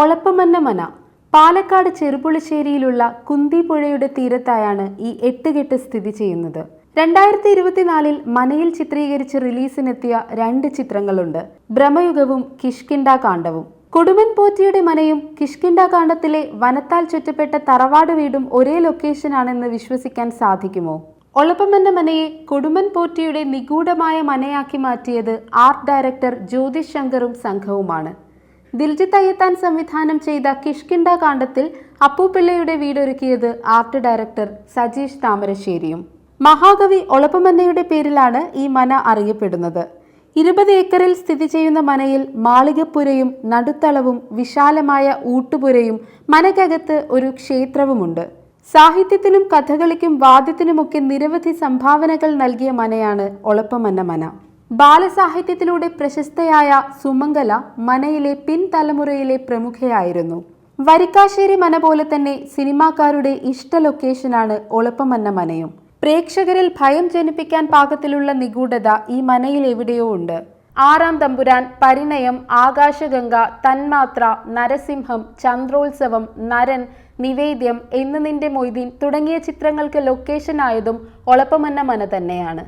ഒളപ്പമന്ന മന. പാലക്കാട് ചെറുപുളിശ്ശേരിയിലുള്ള കുന്തിപ്പുഴയുടെ തീരത്തായാണ് ഈ എട്ടുകെട്ട് സ്ഥിതി ചെയ്യുന്നത്. രണ്ടായിരത്തി ഇരുപത്തിനാലിൽ മനയിൽ ചിത്രീകരിച്ച് റിലീസിനെത്തിയ രണ്ട് ചിത്രങ്ങളുണ്ട്. ഭ്രമയുഗവും കിഷ്കിണ്ട കാണ്ഡവും. കൊടുമൻ പോറ്റിയുടെ മനയും കിഷ്കിണ്ട കാണ്ഡത്തിലെ വനത്താൽ ചുറ്റപ്പെട്ട തറവാട് വീടും ഒരേ ലൊക്കേഷനാണെന്ന് വിശ്വസിക്കാൻ സാധിക്കുമോ? ഒളപ്പമെന്ന മനയെ കൊടുമൻ പോറ്റിയുടെ നിഗൂഢമായ മനയാക്കി മാറ്റിയത് ആർട്ട് ഡയറക്ടർ ജ്യോതിഷ് ശങ്കറും സംഘവുമാണ്. ദിൽജിത്ത് അയ്യത്താൻ സംവിധാനം ചെയ്ത കിഷ്കിണ്ട കാണ്ഡത്തിൽ അപ്പുപിള്ളയുടെ വീടൊരുക്കിയത് ആർട്ട് ഡയറക്ടർ സജീഷ് താമരശ്ശേരിയും. മഹാകവി ഒളപ്പമന്നയുടെ പേരിലാണ് ഈ മന അറിയപ്പെടുന്നത്. ഇരുപത് ഏക്കറിൽ സ്ഥിതി ചെയ്യുന്ന മനയിൽ മാളികപ്പുരയും നടുത്തളവും വിശാലമായ ഊട്ടുപുരയും മനക്കകത്ത് ഒരു ക്ഷേത്രവുമുണ്ട്. സാഹിത്യത്തിനും കഥകളിക്കും വാദ്യത്തിനുമൊക്കെ നിരവധി സംഭാവനകൾ നൽകിയ മനയാണ് ഒളപ്പമന്ന മന. ബാലസാഹിത്യത്തിലൂടെ പ്രശസ്തയായ സുമംഗല മനയിലെ പിൻതലമുറയിലെ പ്രമുഖയായിരുന്നു. വരിക്കാശ്ശേരി മന പോലെ തന്നെ സിനിമാക്കാരുടെ ഇഷ്ട ലൊക്കേഷനാണ് ഒളപ്പമന്ന മനയും. പ്രേക്ഷകരിൽ ഭയം ജനിപ്പിക്കാൻ പാകത്തിലുള്ള നിഗൂഢത ഈ മനയിൽ എവിടെയോ ഉണ്ട്. ആറാം തമ്പുരാൻ പരിണയം ആകാശഗംഗ തന്മാത്ര നരസിംഹം ചന്ദ്രോത്സവം നരൻ നിവേദ്യം എന്ന് നിന്റെ മൊയ്തീൻ തുടങ്ങിയ ചിത്രങ്ങൾക്ക് ലൊക്കേഷൻ ആയതും ഒളപ്പമന്ന മന തന്നെയാണ്.